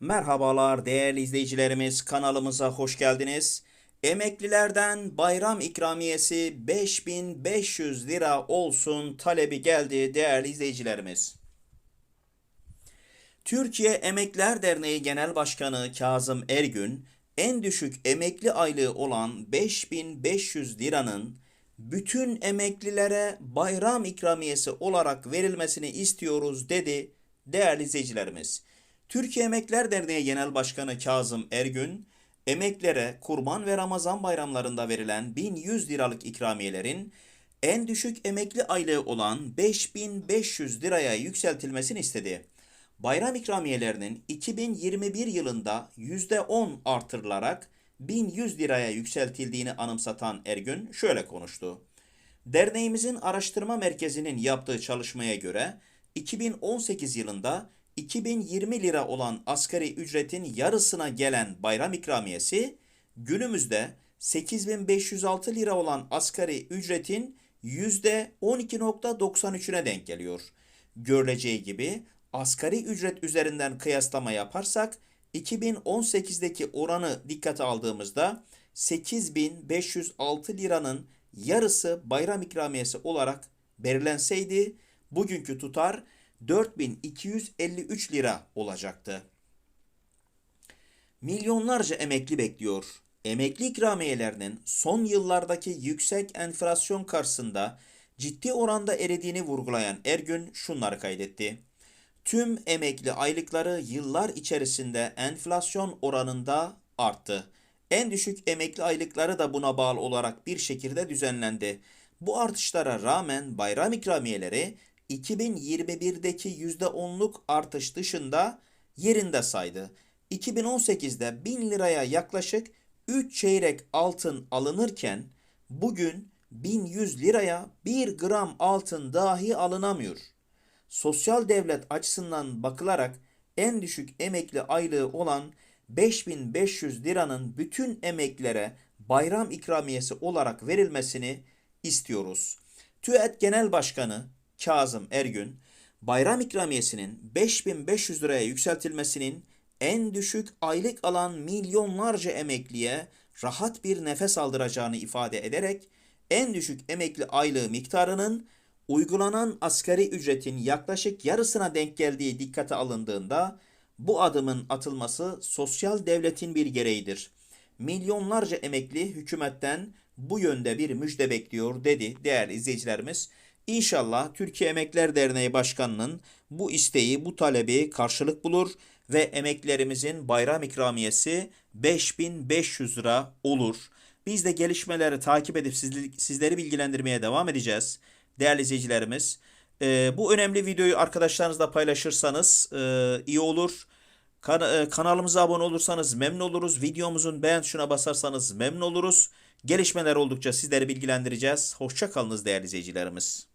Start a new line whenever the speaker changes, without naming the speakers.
Merhabalar değerli izleyicilerimiz kanalımıza hoş geldiniz. Emeklilerden bayram ikramiyesi 5500 lira olsun talebi geldi değerli izleyicilerimiz. Türkiye Emekliler Derneği Genel Başkanı Kazım Ergün, en düşük emekli aylığı olan 5500 liranın bütün emeklilere bayram ikramiyesi olarak verilmesini istiyoruz dedi değerli izleyicilerimiz. Türkiye Emekliler Derneği Genel Başkanı Kazım Ergün, emeklilere kurban ve Ramazan bayramlarında verilen 1100 liralık ikramiyelerin en düşük emekli aylığı olan 5500 liraya yükseltilmesini istedi. Bayram ikramiyelerinin 2021 yılında %10 artırılarak 1100 liraya yükseltildiğini anımsatan Ergün şöyle konuştu. Derneğimizin araştırma merkezinin yaptığı çalışmaya göre 2018 yılında 2020 lira olan asgari ücretin yarısına gelen bayram ikramiyesi günümüzde 8506 lira olan asgari ücretin %12.93'üne denk geliyor. Görüleceği gibi asgari ücret üzerinden kıyaslama yaparsak 2018'deki oranı dikkate aldığımızda 8506 liranın yarısı bayram ikramiyesi olarak belirlenseydi bugünkü tutar 4253 lira olacaktı. Milyonlarca emekli bekliyor. Emekli ikramiyelerinin son yıllardaki yüksek enflasyon karşısında ciddi oranda eridiğini vurgulayan Ergün şunları kaydetti. Tüm emekli aylıkları yıllar içerisinde enflasyon oranında arttı. En düşük emekli aylıkları da buna bağlı olarak bir şekilde düzenlendi. Bu artışlara rağmen bayram ikramiyeleri 2021'deki %10'luk artış dışında yerinde saydı. 2018'de 1000 liraya yaklaşık 3 çeyrek altın alınırken bugün 1100 liraya 1 gram altın dahi alınamıyor. Sosyal devlet açısından bakılarak en düşük emekli aylığı olan 5500 liranın bütün emeklilere bayram ikramiyesi olarak verilmesini istiyoruz. TÜET Genel Başkanı Kazım Ergün, bayram ikramiyesinin 5500 liraya yükseltilmesinin en düşük aylık alan milyonlarca emekliye rahat bir nefes aldıracağını ifade ederek en düşük emekli aylığı miktarının uygulanan asgari ücretin yaklaşık yarısına denk geldiği dikkate alındığında bu adımın atılması sosyal devletin bir gereğidir. Milyonlarca emekli hükümetten bu yönde bir müjde bekliyor dedi değerli izleyicilerimiz. İnşallah Türkiye Emekler Derneği Başkanı'nın bu isteği, bu talebi karşılık bulur ve emeklerimizin bayram ikramiyesi 5500 lira olur. Biz de gelişmeleri takip edip sizleri bilgilendirmeye devam edeceğiz. Değerli izleyicilerimiz, e, bu önemli videoyu arkadaşlarınızla paylaşırsanız e, iyi olur. E, kanalımıza abone olursanız memnun oluruz. Videomuzun beğen tuşuna basarsanız memnun oluruz. Gelişmeler oldukça sizleri bilgilendireceğiz. Hoşçakalınız değerli izleyicilerimiz.